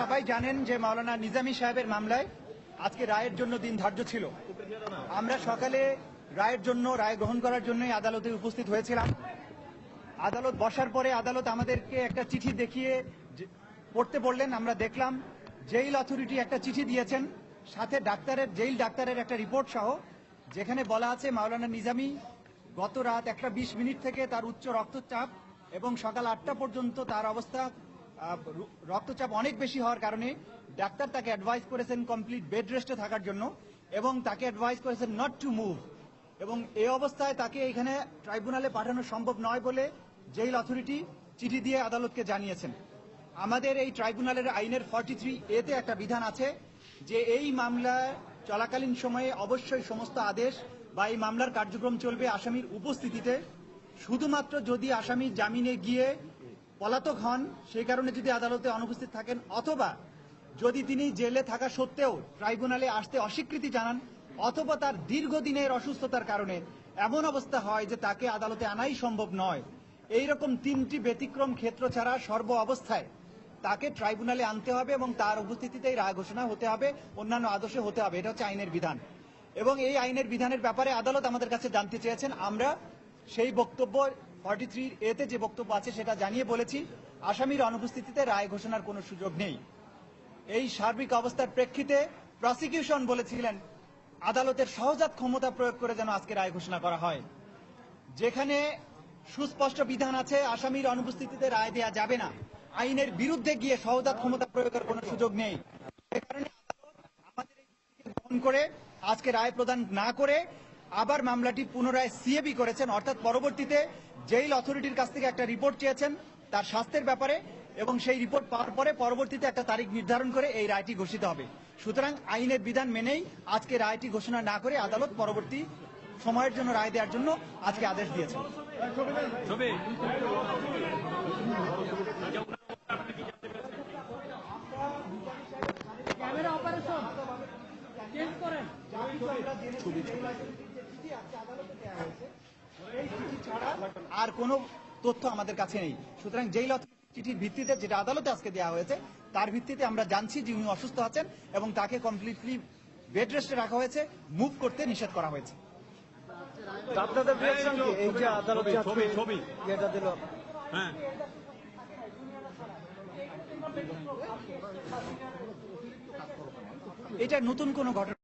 সবাই জানেন যে মাওলানা নিজামী সাহেবের মামলায় আজকে রায়ের জন্য দিন ধার্য ছিল। আমরা সকালে রায়ের জন্য, রায় গ্রহণ করার জন্যই আদালতে উপস্থিত হয়েছিলাম। আদালত বসার পরে আদালত আমাদেরকে একটা চিঠি দেখিয়ে পড়তে বললেন, আমরা দেখলাম। জেইল অথরিটি একটা চিঠি দিয়েছেন। সাথে ডাক্তারের জেল ডাক্তারের একটা রিপোর্ট সহ, যেখানে বলা আছে মাওলানা নিজামী গত রাত একটা বিশ মিনিট থেকে তার উচ্চ রক্তচাপ এবং সকাল আটটা পর্যন্ত তার অবস্থা রক্তচাপ অনেক বেশি হওয়ার কারণে ডাক্তার তাকে অ্যাডভাইস করেছেন কমপ্লিট বেড রেস্টে থাকার জন্য এবং তাকে অ্যাডভাইস করেছেন নট টু মুভ এবং এই অবস্থায় তাকে এখানে ট্রাইব্যুনালে পাঠানো সম্ভব নয় বলে জেইল অথরিটি চিঠি দিয়ে আদালতকে জানিয়েছেন। আমাদের এই ট্রাইব্যুনালের আইনের ফর্টি থ্রি এতে একটা বিধান আছে যে এই মামলা চলাকালীন সময়ে অবশ্যই সমস্ত আদেশ বা এই মামলার কার্যক্রম চলবে আসামির উপস্থিতিতে। শুধুমাত্র যদি আসামি জামিনে গিয়ে পলাতক হন, সেই কারণে যদি আদালতে অনুপস্থিত থাকেন, অথবা যদি তিনি জেলে থাকা সত্ত্বেও ট্রাইব্যুনালে আসতে অস্বীকৃতি জানান, অথবা তার দীর্ঘদিনের অসুস্থতার কারণে এমন অবস্থা হয় যে তাকে আদালতে আনাই সম্ভব নয়। এই রকম তিনটি ব্যতিক্রম ক্ষেত্র ছাড়া সর্ব অবস্থায় তাকে ট্রাইব্যুনালে আনতে হবে এবং তার উপস্থিতিতেই রায় ঘোষণা হতে হবে, অন্যান্য আদর্শে হতে হবে। এটা হচ্ছে আইনের বিধান। এবং এই আইনের বিধানের ব্যাপারে আদালত আমাদের কাছে জানতে চেয়েছেন। আমরা সেই বক্তব্য ফর্টি থ্রি এতে যে বক্তব্য আছে সেটা জানিয়ে বলেছি। আসামির অনুপস্থিতিতে রায় ঘোষণার কোনো সুযোগ নেই। এই সার্বিক অবস্থার প্রেক্ষিতে প্রসিকিউশন বলেছিলেন, আদালতের সহজাত ক্ষমতা প্রয়োগ করে যেন আজকে রায় ঘোষণা করা হয়। যেখানে সুস্পষ্ট বিধান আছে, আসামির অনুপস্থিতিতে রায় দেয়া যাবে না। আইনের বিরুদ্ধে গিয়ে সহজাত ক্ষমতা প্রয়োগের কোনো সুযোগ নেই। করে, আজকে রায় প্রদান না করে আবার মামলাটি পুনরায় সিএবি করেছেন। অর্থাৎ পরবর্তীতে জেইল অথরিটির কাছ থেকে একটা রিপোর্ট চেয়েছেন তার স্বাস্থ্যের ব্যাপারে এবং সেই রিপোর্ট পাওয়ার পরে পরবর্তীতে একটা তারিখ নির্ধারণ করে এই রায়টি ঘোষিত হবে। সুতরাং আইনের বিধান মেনেই আজকে রায়টি ঘোষণা না করে আদালত পরবর্তী সময়ের জন্য রায় দেওয়ার জন্য আজকে আদেশ দিয়েছেন ছবি ক্যামেরা অপারেশন চেঞ্জ করেন এই চিঠি ছাড়া আর কোনো তথ্য আমাদের কাছে নেই। সুতরাং যেই চিঠির ভিত্তিতে যেটা আদালতে আজকে দেওয়া হয়েছে তার ভিত্তিতে আমরা জানছি যে উনি অসুস্থ আছেন এবং তাকে কমপ্লিটলি বেড রেস্টে রাখা হয়েছে মুভ করতে নিষেধ করা হয়েছে। আপনাদের এই যে আদালত ছবি, আজকে দিল। হ্যাঁ। এটা নতুন কোনো ঘটনা।